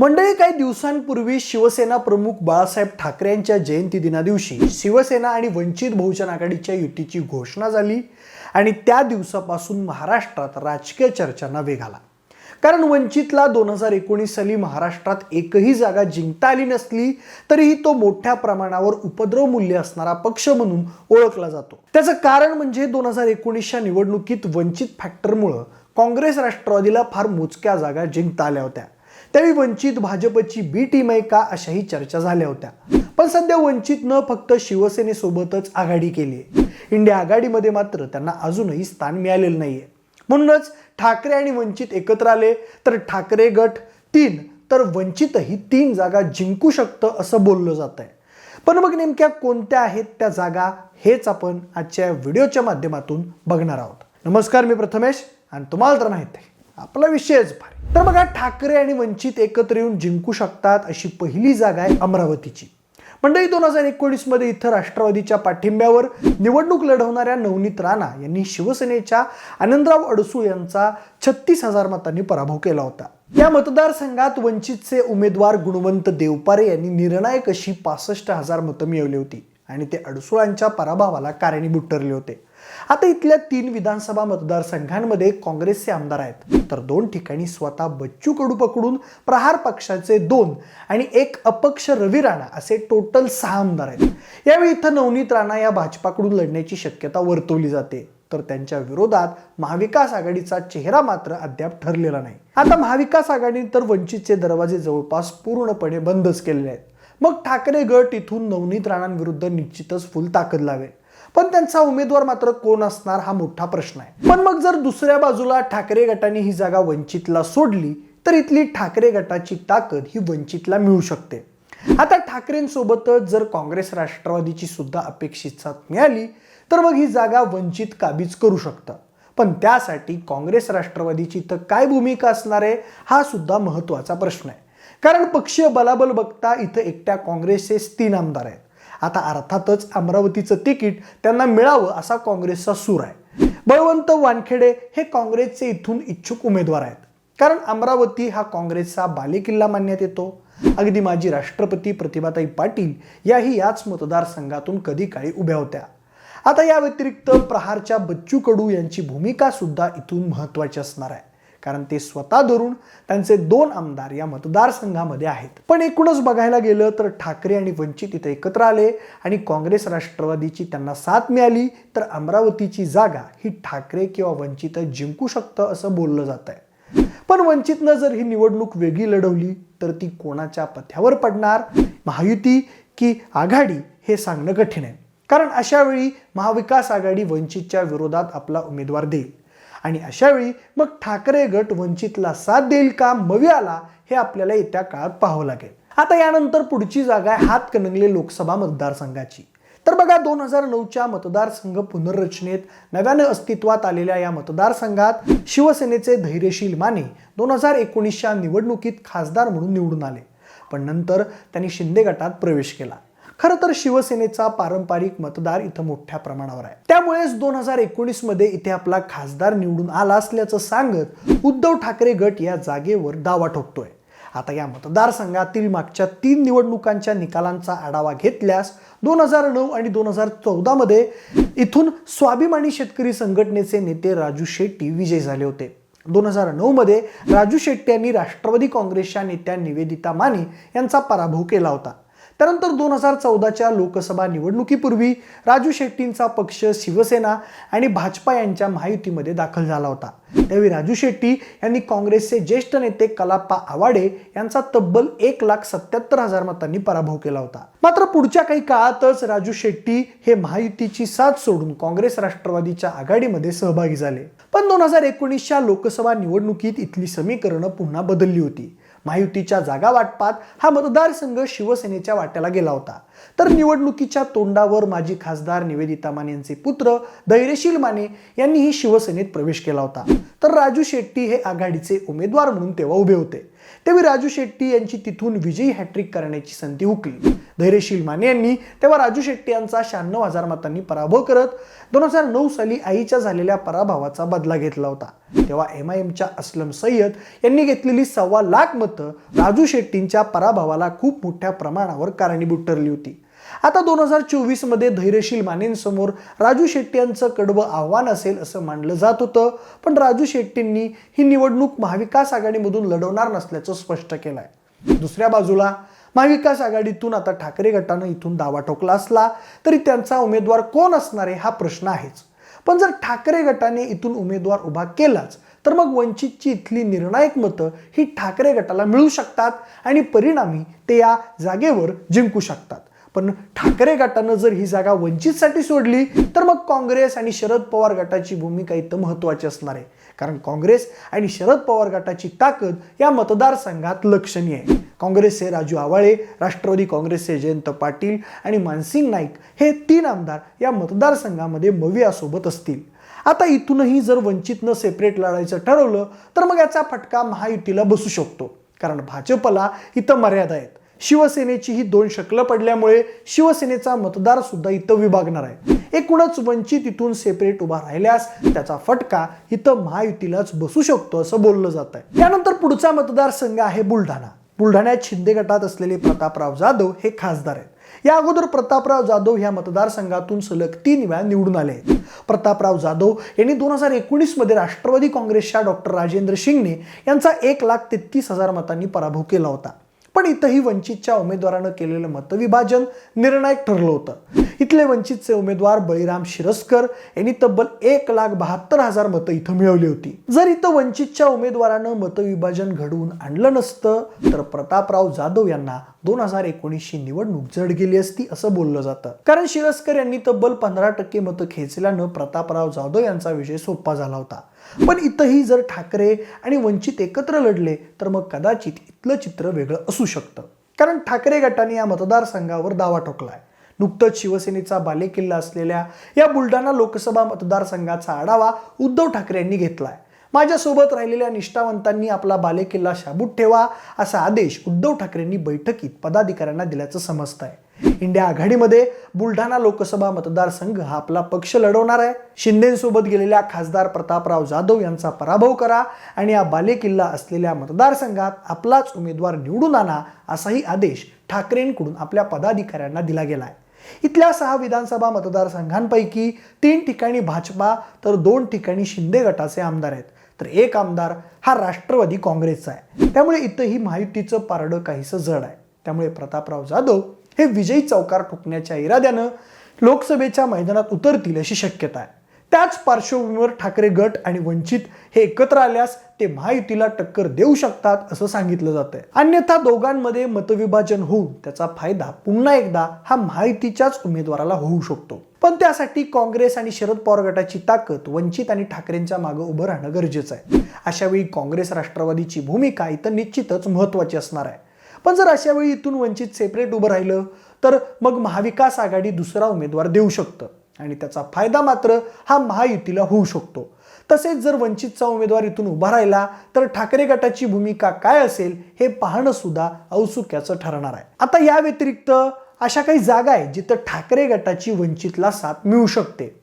मंडळी काही दिवसांपूर्वी शिवसेना प्रमुख बाळासाहेब ठाकरे यांच्या जयंती दिना दिवशी शिवसेना आणि वंचित बहुजन आघाडीच्या युतीची घोषणा झाली आणि त्या दिवसापासून महाराष्ट्रात राजकीय चर्चांना वेग आला कारण वंचितला दोन हजार एकोणीस साली महाराष्ट्रात एकही जागा जिंकता आली नसली तरीही तो मोठ्या प्रमाणावर उपद्रव मूल्य असणारा पक्ष म्हणून ओळखला जातो. त्याचं कारण म्हणजे दोन हजार एकोणीसच्या निवडणुकीत वंचित फॅक्टरमुळं काँग्रेस राष्ट्रवादीला फार मोजक्या जागा जिंकता आल्या होत्या. त्यावेळी वंचित भाजपची बी टीम आहे का अशाही चर्चा झाल्या होत्या. पण सध्या वंचितनं फक्त शिवसेनेसोबतच आघाडी केली आहे. इंडिया आघाडीमध्ये मात्र त्यांना अजूनही स्थान मिळालेलं नाहीये. म्हणूनच ठाकरे आणि वंचित एकत्र आले तर ठाकरे गट तीन तर वंचितही तीन जागा जिंकू शकतं असं बोललं जात आहे पण मग नेमक्या कोणत्या आहेत त्या जागा हेच आपण आजच्या व्हिडिओच्या माध्यमातून बघणार आहोत. नमस्कार मी प्रथमेश आणि तुम्हाला तर माहीत आहे आपला विषयच भारी. तर बघा ठाकरे आणि वंचित एकत्र येऊन जिंकू शकतात अशी पहिली जागा आहे अमरावतीची. मंडळी दोन हजार एकोणीसमध्ये इथं राष्ट्रवादीच्या पाठिंब्यावर निवडणूक लढवणाऱ्या नवनीत राणा यांनी शिवसेनेच्या आनंदराव अडसूळ यांचा छत्तीस हजार मतांनी पराभव केला होता. या मतदारसंघात वंचितचे उमेदवार गुणवंत देवपारे यांनी निर्णायक अशी पासष्ट हजार मतं मिळवली होती आणि ते अडसुळांच्या पराभवाला कारणीभूत ठरले होते. आता इथल्या तीन विधानसभा मतदारसंघांमध्ये काँग्रेसचे आमदार आहेत. तर दोन ठिकाणी स्वतः बच्चू कडू पकडून प्रहार पक्षाचे दोन आणि एक अपक्ष रवी राणा असे टोटल सहा आमदार आहेत. यावेळी इथं नवनीत राणा या भाजपाकडून लढण्याची शक्यता वर्तवली जाते. तर त्यांच्या विरोधात महाविकास आघाडीचा चेहरा मात्र अद्याप ठरलेला नाही. आता महाविकास आघाडीने तर वंचितचे दरवाजे जवळपास पूर्णपणे बंदच केलेले आहेत. मग ठाकरे गट इथून नवनीत राणांविरुद्ध निश्चितच फुल ताकद लावेल. पण त्यांचा उमेदवार मात्र कोण असणार हा मोठा प्रश्न आहे. पण मग जर दुसऱ्या बाजूला ठाकरे गटाने ही जागा वंचितला सोडली तर इथली ठाकरे गटाची ताकद ही वंचितला मिळू शकते. आता ठाकरेंसोबतच जर काँग्रेस राष्ट्रवादीची सुद्धा अपेक्षित साथ मिळाली तर मग ही जागा वंचित काबीज करू शकतं. पण त्यासाठी काँग्रेस राष्ट्रवादीची तर काय भूमिका असणार आहे हा सुद्धा महत्त्वाचा प्रश्न आहे. कारण पक्षीय बलाबल बघता इथं एकट्या काँग्रेसचेच तीन आमदार आहेत. आता अर्थातच अमरावतीचं तिकीट त्यांना मिळावं असा काँग्रेसचा सूर आहे. बळवंत वानखेडे हे काँग्रेसचे इथून इच्छुक उमेदवार आहेत. कारण अमरावती हा काँग्रेसचा बालेकिल्ला मानण्यात येतो. अगदी माजी राष्ट्रपती प्रतिभाताई पाटील याही याच मतदारसंघातून कधी काळी उभ्या होत्या. आता या व्यतिरिक्त प्रहारच्या बच्चू कडू यांची भूमिका सुद्धा इथून महत्वाची असणार आहे. कारण ते स्वतः धरून त्यांचे दोन आमदार या मतदारसंघामध्ये आहेत. पण एकूणच बघायला गेलं तर ठाकरे आणि वंचित इथं एकत्र आले आणि काँग्रेस राष्ट्रवादीची त्यांना साथ मिळाली तर अमरावतीची जागा ही ठाकरे किंवा वंचित जिंकू शकतं असं बोललं जात आहे पण वंचितनं जर ही निवडणूक वेगळी लढवली तर ती कोणाच्या पथ्यावर पडणार? महायुती की आघाडी हे सांगणं कठीण आहे. कारण अशावेळी महाविकास आघाडी वंचितच्या विरोधात आपला उमेदवार देईल. आणि अशावेळी मग ठाकरे गट वंचितला साथ देईल का मवियाला हे आपल्याला येत्या काळात पाहावं लागेल. आता यानंतर पुढची जागा आहे हातकणंगले लोकसभा मतदारसंघाची. तर बघा दोन हजार नऊच्या मतदारसंघ पुनर्रचनेत नव्यानं अस्तित्वात आलेल्या या मतदारसंघात शिवसेनेचे धैर्यशील माने दोन हजार एकोणीसच्या निवडणुकीत खासदार म्हणून निवडून आले. पण नंतर त्यांनी शिंदे गटात प्रवेश केला. खरं तर शिवसेनेचा पारंपरिक मतदार इथं मोठ्या प्रमाणावर आहे. त्यामुळेच दोन हजार एकोणीसमध्ये इथे आपला खासदार निवडून आला असल्याचं सांगत उद्धव ठाकरे गट या जागेवर दावा ठोकतोय. आता या मतदारसंघातील मागच्या तीन निवडणुकांच्या निकालांचा आढावा घेतल्यास दोन हजार नऊ आणि दोन हजार चौदामध्ये इथून स्वाभिमानी शेतकरी संघटनेचे नेते राजू शेट्टी विजयी झाले होते. दोन हजार नऊ मध्ये राजू शेट्टी यांनी राष्ट्रवादी काँग्रेसच्या नेत्या निवेदिता माने यांचा पराभव केला होता. त्यानंतर दोन हजार चौदाच्या लोकसभा निवडणुकीपूर्वी राजू शेट्टींचा पक्ष शिवसेना आणि भाजपा यांच्या महायुतीमध्ये दाखल झाला होता. त्यावेळी राजू शेट्टी यांनी काँग्रेसचे ज्येष्ठ नेते कलाप्पा आवाडे यांचा तब्बल एक लाख सत्याहत्तर हजार मतांनी पराभव केला होता. मात्र पुढच्या काही काळातच राजू शेट्टी हे महायुतीची साथ सोडून काँग्रेस राष्ट्रवादीच्या आघाडीमध्ये सहभागी झाले. पण दोन हजार एकोणीसच्या लोकसभा निवडणुकीत इथली समीकरणं पुन्हा बदलली होती. महायुतीच्या जागा वाटपात हा मतदारसंघ शिवसेनेच्या वाट्याला गेला होता. तर निवडणुकीच्या तोंडावर माजी खासदार निवेदिता माने यांचे पुत्र धैर्यशील माने यांनीही शिवसेनेत प्रवेश केला होता. तर राजू शेट्टी हे आघाडीचे उमेदवार म्हणून तेव्हा उभे होते. तेव्हा राजू शेट्टी यांची तिथून विजयी हॅट्रिक करण्याची संधी हुकली. धैर्यशील माने यांनी तेव्हा राजू शेट्टी यांचा शहाण्णव हजार मतांनी पराभव करत दोन हजार नऊ साली आईच्या झालेल्या पराभवाचा बदला घेतला होता. तेव्हा एम आय एमच्या असलम सय्यद यांनी घेतलेली सव्वा लाख मतं राजू शेट्टींच्या पराभवाला खूप मोठ्या प्रमाणावर कारणीभूत ठरली होती. आता दोन हजार चोवीसमध्ये धैर्यशील मानेंसमोर राजू शेट्टी यांचं कडवं आव्हान असेल असं मानलं जात होतं. पण राजू शेट्टींनी ही निवडणूक महाविकास आघाडीमधून लढवणार नसल्याचं स्पष्ट केलंय. दुसऱ्या बाजूला महाविकास आघाडीतून आता ठाकरे गटानं इथून दावा ठोकला असला तरी त्यांचा उमेदवार कोण असणार आहे हा प्रश्न आहेच. पण जर ठाकरे गटाने इथून उमेदवार उभा केलाच तर मग वंचितची इथली निर्णायक मतं ही ठाकरे गटाला मिळू शकतात आणि परिणामी ते या जागेवर जिंकू शकतात. पण ठाकरे गटानं जर ही जागा वंचितसाठी सोडली तर मग काँग्रेस आणि शरद पवार गटाची भूमिका इथं महत्त्वाची असणार आहे. कारण काँग्रेस आणि शरद पवार गटाची ताकद या मतदारसंघात लक्षणीय आहे. काँग्रेसचे राजू आवाळे राष्ट्रवादी काँग्रेसचे जयंत पाटील आणि मानसिंग नाईक हे तीन आमदार या मतदारसंघामध्ये मवियासोबत असतील. आता इथूनही जर वंचितनं सेपरेट लढायचं ठरवलं तर मग याचा फटका महायुतीला बसू शकतो. कारण भाजपला इथं मर्यादा आहेत. शिवसेनेची ही दोन शकलं पडल्यामुळे शिवसेनेचा मतदार सुद्धा इथं विभागणार आहे. एकूणच वंचित इथून सेपरेट उभा राहिल्यास त्याचा फटका इथं महायुतीलाच बसू शकतो असं बोललं जात आहे. त्यानंतर पुढचा मतदारसंघ आहे बुलढाणा. बुलढाण्यात शिंदे गटात असलेले प्रतापराव जाधव हे खासदार आहेत. या अगोदर प्रतापराव जाधव ह्या मतदारसंघातून सलग तीन वेळा निवडून आले आहेत. प्रतापराव जाधव यांनी दोन हजार एकोणीसमध्ये राष्ट्रवादी काँग्रेसच्या डॉक्टर राजेंद्र शिंगणे यांचा एक लाख तेहतीस हजार मतांनी पराभव केला होता. पण इथंही वंचितच्या उमेदवारानं केलेलं मतविभाजन निर्णायक ठरलं होतं. इथले वंचितचे उमेदवार बळीराम शिरस्कर यांनी तब्बल एक लाख बहात्तर हजार मतं इथं मिळवली होती. जर इथं वंचितच्या उमेदवारानं मतविभाजन घडवून आणलं नसतं तर प्रतापराव जाधव यांना दोन हजार एकोणीसची निवडणूक जड गेली असती असं बोललं जातं. कारण शिरस्कर यांनी तब्बल पंधरा टक्के मतं खेचल्यानं प्रतापराव जाधव यांचा विजय सोपा झाला होता. पण इथंही जर ठाकरे आणि वंचित एकत्र लढले तर मग कदाचित इथलं चित्र वेगळं असू शकतं. कारण ठाकरे गटाने या मतदारसंघावर दावा ठोकलाय. नुकतंच शिवसेनेचा बालेकिल्ला असलेल्या या बुलढाणा लोकसभा मतदारसंघाचा आढावा उद्धव ठाकरे यांनी घेतलाय. माझ्यासोबत राहिलेल्या निष्ठावंतांनी आपला बालेकिल्ला शाबूत ठेवा असा आदेश उद्धव ठाकरेंनी बैठकीत पदाधिकाऱ्यांना दिल्याचं समजत आहे इंडिया आघाडीमध्ये बुलढाणा लोकसभा मतदारसंघ हा आपला पक्ष लढवणार आहे. शिंदेसोबत गेलेल्या खासदार प्रतापराव जाधव यांचा पराभव करा आणि या बालेकिल्ला असलेल्या मतदारसंघात आपलाच उमेदवार निवडून आणा असाही आदेश ठाकरेंकडून आपल्या पदाधिकाऱ्यांना दिला गेलाय. इथल्या सहा विधानसभा मतदारसंघांपैकी तीन ठिकाणी भाजपा तर दोन ठिकाणी शिंदे गटाचे आमदार आहेत. तर एक आमदार हा राष्ट्रवादी काँग्रेसचा आहे. त्यामुळे इथंही महायुतीचं पारडं काहीसं जड आहे. त्यामुळे प्रतापराव जाधव हे विजयी चौकार ठोकण्याच्या इराद्यानं लोकसभेच्या मैदानात उतरतील अशी शक्यता आहे. त्याच पार्श्वभूमीवर ठाकरे गट आणि वंचित हे एकत्र आल्यास ते महायुतीला टक्कर देऊ शकतात असं सांगितलं जात आहे अन्यथा दोघांमध्ये मतविभाजन होऊन त्याचा फायदा पुन्हा एकदा हा महायुतीच्याच उमेदवाराला होऊ शकतो. पण त्यासाठी काँग्रेस आणि शरद पवार गटाची ताकद वंचित आणि ठाकरेंच्या मागं उभं राहणं गरजेचं आहे. अशावेळी काँग्रेस राष्ट्रवादीची भूमिका इथं निश्चितच महत्वाची असणार आहे. पण जर अशावेळी इथून वंचित सेपरेट उभं राहिलं तर मग महाविकास आघाडी दुसरा उमेदवार देऊ शकतं. आणि त्याचा फायदा मात्र हा महायुतीला होऊ शकतो. तसेच जर वंचितचा उमेदवार इथून उभा राहिला तर ठाकरे गटाची भूमिका काय असेल हे पाहणं सुद्धा औत्सुक्याचं ठरणार आहे. आता या व्यतिरिक्त अशा काही जागा आहेत जिथं ठाकरे गटाची वंचितला साथ मिळू शकते.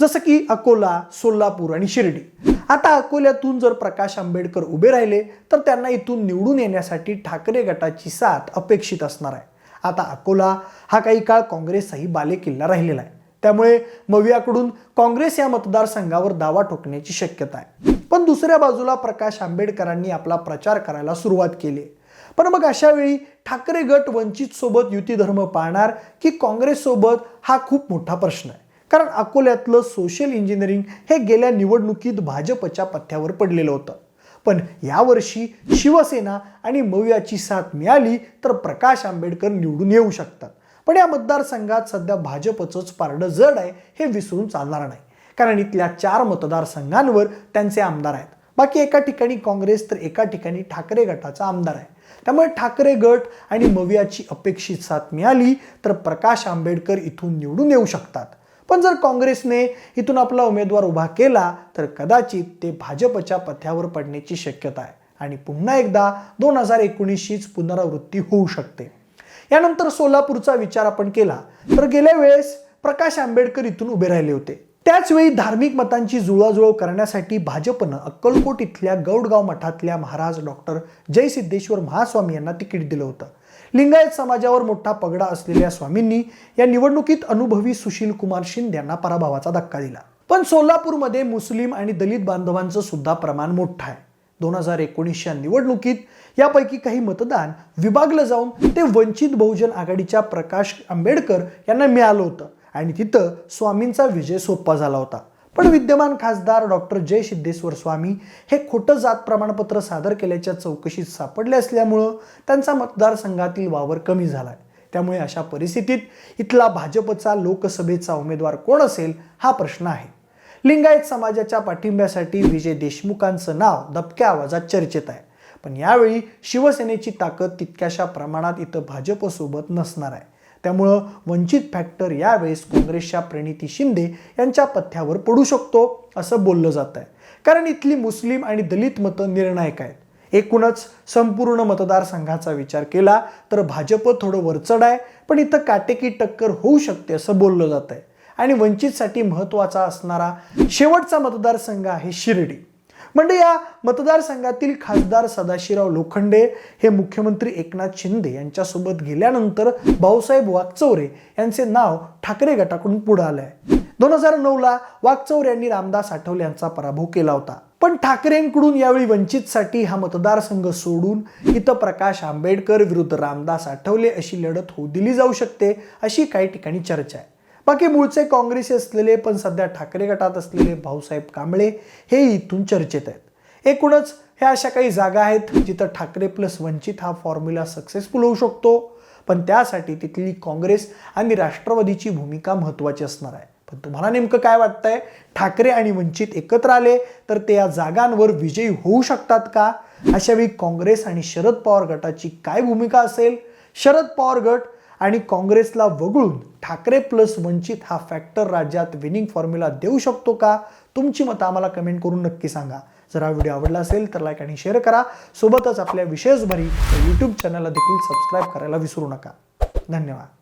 जसं की अकोला सोलापूर आणि शिर्डी. आता अकोल्यातून जर प्रकाश आंबेडकर उभे राहिले तर त्यांना इथून निवडून येण्यासाठी ठाकरे गटाची साथ अपेक्षित असणार आहे. आता अकोला हा काही काळ काँग्रेसचाही बालेकिल्ला राहिलेला आहे. त्यामुळे मवियाकडून काँग्रेस या मतदारसंघावर दावा ठोकण्याची शक्यता आहे. पण दुसऱ्या बाजूला प्रकाश आंबेडकरांनी आपला प्रचार करायला सुरुवात केली पण मग अशा वेळी ठाकरे गट वंचित सोबत युती धर्म पाळणार की काँग्रेस सोबत हा खूप मोठा प्रश्न आहे. कारण अकोल्यातलं सोशल इंजिनिअरिंग हे गेल्या निवडणुकीत भाजपच्या पथ्यावर पडलेलं होतं. पण यावर्षी शिवसेना आणि मव्याची साथ मिळाली तर प्रकाश आंबेडकर निवडून येऊ शकतात. पण या मतदारसंघात सध्या भाजपचंच पारडं जड आहे हे विसरून चालणार नाही. कारण इथल्या चार मतदारसंघांवर त्यांचे आमदार आहेत. बाकी एका ठिकाणी काँग्रेस तर एका ठिकाणी ठाकरे गटाचा आमदार आहे. त्यामुळे ठाकरे गट आणि मवियाची अपेक्षित साथ मिळाली तर प्रकाश आंबेडकर इथून निवडून येऊ शकतात. पण जर काँग्रेसने इथून आपला उमेदवार उभा केला तर कदाचित ते भाजपच्या पथ्यावर पडण्याची शक्यता आहे. आणि पुन्हा एकदा दोन हजार एकोणीसचीच पुनरावृत्ती होऊ शकते. यानंतर सोलापूरचा विचार आपण केला तर गेल्या वेळेस प्रकाश आंबेडकर इथून उभे राहिले होते. त्याचवेळी धार्मिक मतांची जुळवाजुळव करण्यासाठी भाजपनं अक्कलकोट इथल्या गौडगाव मठातल्या महाराज डॉक्टर जयसिद्धेश्वर महास्वामी यांना तिकीट दिलं होतं. लिंगायत समाजावर मोठा पगडा असलेल्या स्वामींनी या निवडणुकीत अनुभवी सुशील कुमार शिंदे यांना पराभवाचा धक्का दिला. पण सोलापूरमध्ये मुस्लिम आणि दलित बांधवांचं सुद्धा प्रमाण मोठं आहे. दोन हजार एकोणीसच्या निवडणुकीत यापैकी काही मतदान विभागलं जाऊन ते वंचित बहुजन आघाडीच्या प्रकाश आंबेडकर यांना मिळालं होतं. आणि तिथं स्वामींचा विजय सोपा झाला होता. पण विद्यमान खासदार डॉक्टर जय सिद्धेश्वर स्वामी हे खोटं जात प्रमाणपत्र सादर केल्याच्या चौकशीत सापडले असल्यामुळं त्यांचा मतदारसंघातील वावर कमी झालाय. त्यामुळे अशा परिस्थितीत इथला भाजपचा लोकसभेचा उमेदवार कोण असेल हा प्रश्न आहे. लिंगायत समाजाच्या पाठिंब्यासाठी विजय देशमुखांचं नाव दबक्या आवाजात चर्चेत आहे. पण यावेळी शिवसेनेची ताकद तितक्याशा प्रमाणात इथं भाजपसोबत नसणार आहे. त्यामुळं वंचित फॅक्टर यावेळेस काँग्रेसच्या प्रणिती शिंदे यांच्या पथ्यावर पडू शकतो असं बोललं जात आहे कारण इथली मुस्लिम आणि दलित मतं निर्णायक आहेत. एकूणच संपूर्ण मतदारसंघाचा विचार केला तर भाजप थोडं वरचढ आहे पण इथं काटेकी टक्कर होऊ शकते असं बोललं जात आहे आणि वंचितसाठी महत्त्वाचा असणारा शेवटचा मतदारसंघ आहे शिर्डी. म्हणजे या मतदारसंघातील खासदार सदाशिवराव लोखंडे हे मुख्यमंत्री एकनाथ शिंदे यांच्यासोबत गेल्यानंतर भाऊसाहेब वाकचौरे यांचे नाव ठाकरे गटाकडून पुढे आलं आहे दोन हजार नऊला वाकचौर यांनी रामदास आठवले यांचा पराभव केला होता. पण ठाकरेंकडून यावेळी वंचितसाठी हा मतदारसंघ सोडून इथं प्रकाश आंबेडकर विरुद्ध रामदास आठवले अशी लढत होऊ दिली जाऊ शकते अशी काही ठिकाणी चर्चा आहे. बाकी मूळचे काँग्रेसी असलेले पण सध्या ठाकरे गटात असलेले भाऊसाहेब कांबळे हे इथून चर्चेत आहेत. एकूणच ह्या अशा काही जागा आहेत जिथं ठाकरे प्लस वंचित हा फॉर्म्युला सक्सेसफुल होऊ शकतो. पण त्यासाठी तिथली काँग्रेस आणि राष्ट्रवादीची भूमिका महत्त्वाची असणार आहे. पण तुम्हाला नेमकं काय वाटतंय? ठाकरे आणि वंचित एकत्र आले तर ते या जागांवर विजयी होऊ शकतात का? अशावेळी काँग्रेस आणि शरद पवार गटाची काय भूमिका असेल? शरद पवार गट आणि काँग्रेसला वगळून ठाकरे प्लस वंचित हा फॅक्टर राज्यात विनिंग फॉर्म्युला देऊ शकतो का? तुमची मतं आम्हाला कमेंट करून नक्की सांगा. जर हा व्हिडिओ आवडला असेल तर लाईक आणि शेअर करा. सोबतच आपल्या विशेषभरी यूट्यूब चॅनलला देखील सबस्क्राईब करायला विसरू नका. धन्यवाद.